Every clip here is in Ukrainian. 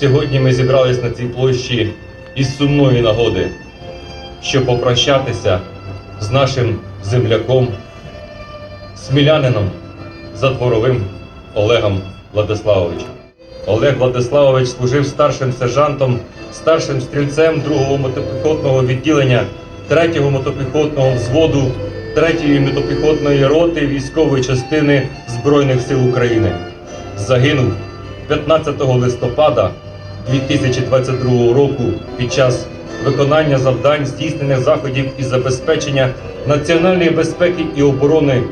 Сьогодні ми зібрались на цій площі із сумної нагоди, щоб попрощатися з нашим земляком, смілянином, затворовим Олегом Владиславовичем. Олег Владиславович служив старшим сержантом, старшим стрільцем 2-го мотопіхотного відділення 3-го мотопіхотного взводу 3-ї мотопіхотної роти військової частини Збройних сил України. Загинув 15 листопада 2022 року під час виконання завдань здійснення заходів із забезпечення національної безпеки і оборони,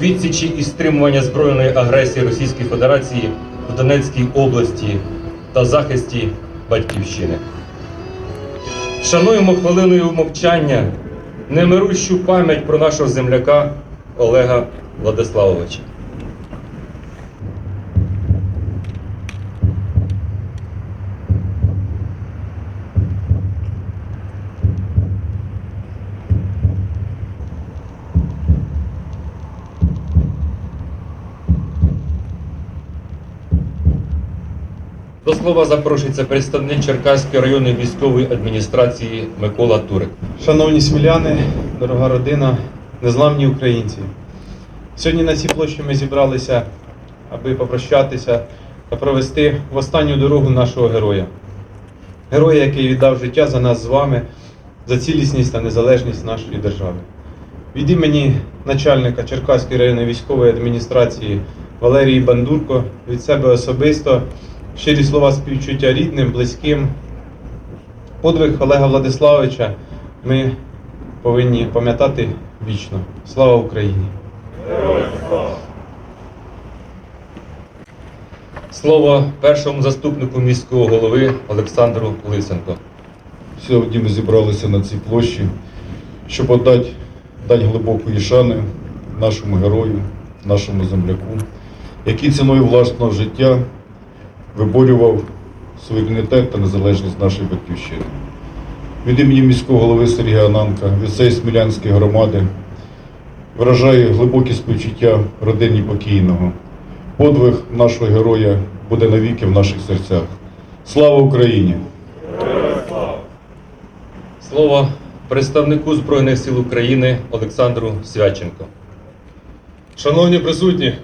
відсічі і стримування збройної агресії Російської Федерації в Донецькій області та захисті батьківщини. Шануємо хвилиною мовчання немирущу пам'ять про нашого земляка Олега Владиславовича. До слова запрошується представник Черкаської районної військової адміністрації Микола Турик. Шановні сміляни, дорога родина, незламні українці. Сьогодні на цій площі ми зібралися, аби попрощатися та провести в останню дорогу нашого героя. Героя, який віддав життя за нас з вами, за цілісність та незалежність нашої держави. Від імені начальника Черкаської районної військової адміністрації Валерії Бандурко, від себе особисто, щирі слова співчуття рідним, близьким, Подвиг Олега Владиславовича ми повинні пам'ятати вічно. Слава Україні! Слово першому заступнику міського голови Олександру Лисенко. Сьогодні ми зібралися на цій площі, щоб отдати дань глибокої шани нашому герою, нашому земляку, який ціною власного життя виборював суверенітет та незалежність нашої батьківщини. Від імені міського голови Сергія Ананка, від цієї Смілянської громади виражаю глибокі співчуття родині покійного. Подвиг нашого героя буде навіки в наших серцях. Слава Україні! Слово представнику Збройних сил України Олександру Свяченко. Шановні присутні,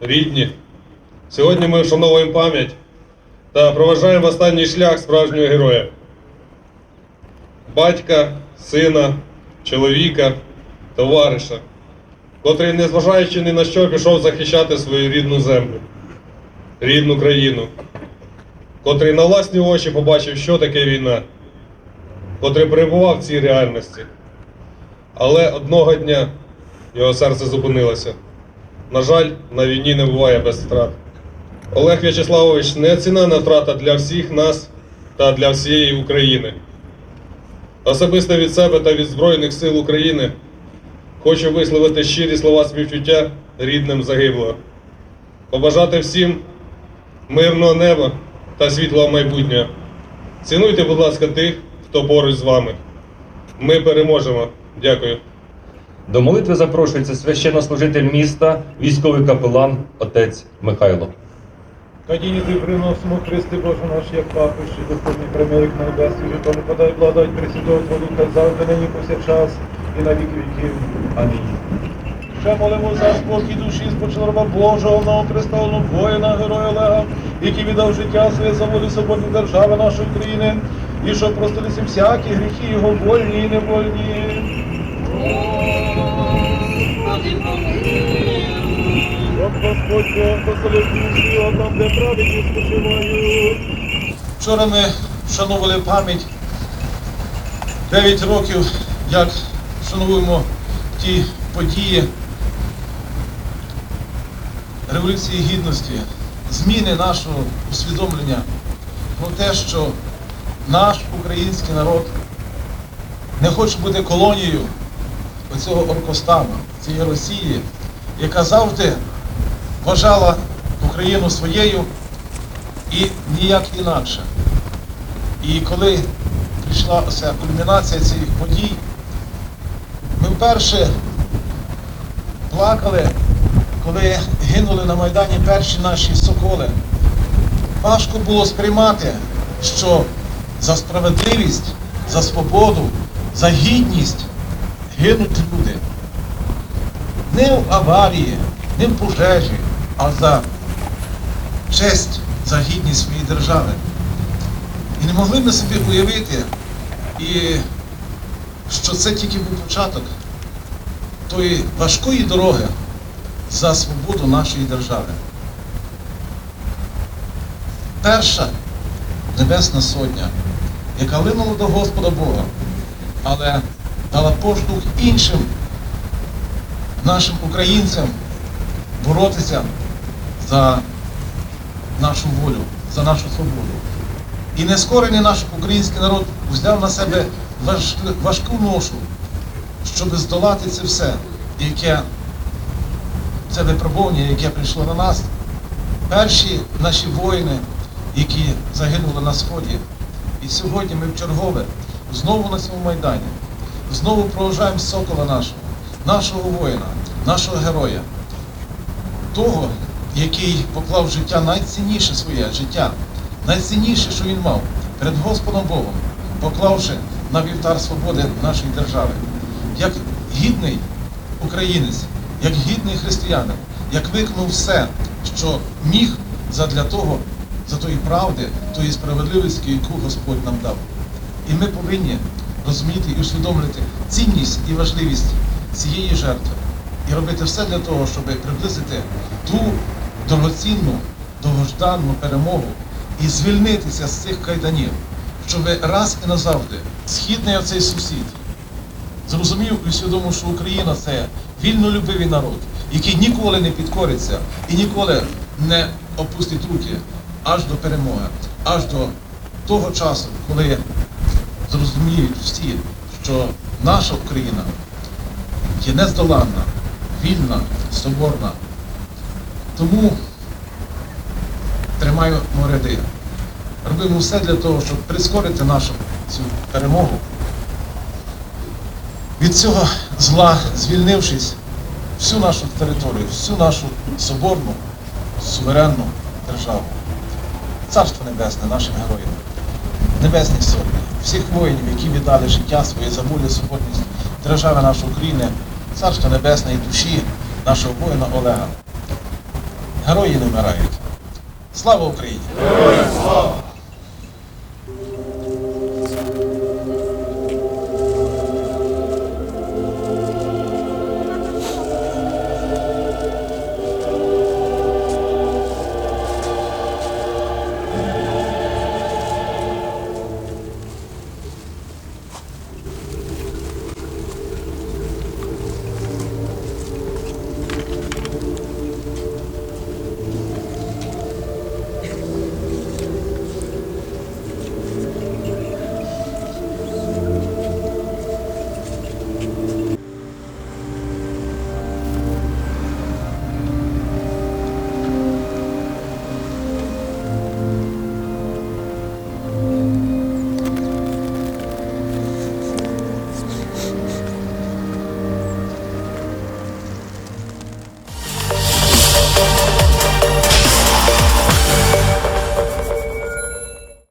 рідні, сьогодні ми вшановуємо пам'ять та проважаємо останній шлях справжнього героя. Батька, сина, чоловіка, товариша, котрий, незважаючи ні на що, пішов захищати свою рідну землю, рідну країну, котрий на власні очі побачив, що таке війна, котрий перебував в цій реальності. Але одного дня його серце зупинилося. На жаль, на війні не буває без втрат. Олег В'ячеславович неоцінена втрата для всіх нас та для всієї України. Особисто від себе та від Збройних сил України хочу висловити щирі слова співчуття рідним загиблого. Побажати всім мирного неба та світлого майбутнього. Цінуйте, будь ласка, тих, хто поруч з вами. Ми переможемо. Дякую. До молитви запрошується священнослужитель міста, військовий капелан отець Михайло. Кадіні ти приносимо Христи Боже наш, як папиш, і духовний примирик на небесі, житому подай благодать Пресвятого Духа, завжди нині повсякчас і на віки віків. Амінь. Ще молимо за спокій душі спочила раба Божого, новоприставленого воїна, героя Олега, який віддав життя своє за волю свободні держави нашої країни, і щоб простилися всякі гріхи його вольні і невольні. Вчора ми вшановували пам'ять. 9 років, як вшановуємо ті події Революції Гідності, зміни нашого усвідомлення про те, що наш український народ не хоче бути колонією оцього оркостану, цієї Росії, яка завжди вважала Україну своєю і ніяк інакше. І коли прийшла ця кульмінація цих подій, ми вперше плакали, коли гинули на Майдані перші наші соколи. важко було сприймати, що за справедливість, за свободу, за гідність гинуть люди. Не в аварії, не в пожежі, а за честь, за гідність своєї держави. І не могли ми собі уявити, і що це тільки був початок тої важкої дороги за свободу нашої держави. Перша Небесна Сотня, яка линула до Господа Бога, але дала поштовх іншим нашим українцям боротися за нашу волю, за нашу свободу. І нескорений наш український народ взяв на себе важ- важку ношу, щоб здолати це все, яке це випробування, яке прийшло на нас. Перші наші воїни, які загинули на сході. І сьогодні ми в чергове знову на цьому майдані, знову проважаємо сокола нашого, нашого воїна, нашого героя, того, який поклав життя найцінніше своє життя, найцінніше, що він мав перед Господом Богом, поклавши на вівтар свободи нашої держави. Як гідний українець, як гідний християнин, як виконав все, що міг задля того, за тої правди, тої справедливості, яку Господь нам дав. І ми повинні розуміти і усвідомлювати цінність і важливість цієї жертви і робити все для того, щоб приблизити ту дорогоцінну, довгожданну перемогу і звільнитися з цих кайданів, щоб раз і назавжди східний оцей сусід зрозумів і усвідомив, що Україна це вільнолюбивий народ, який ніколи не підкориться і ніколи не опустить руки аж до перемоги, аж до того часу, коли зрозуміють всі, що наша Україна є нездоланна, вільна, соборна. Тому тримаю ряди. Робимо все для того, щоб прискорити нашу цю перемогу. Від цього зла, звільнившись всю нашу територію, всю нашу соборну, суверенну державу. Царство Небесне нашим героям, Небесні сотні, всіх воїнів, які віддали життя своє за волю, свободність держави нашої України, Царство Небесне і душі нашого воїна Олега. Герої не вмирають. Слава Україні! Героям слава!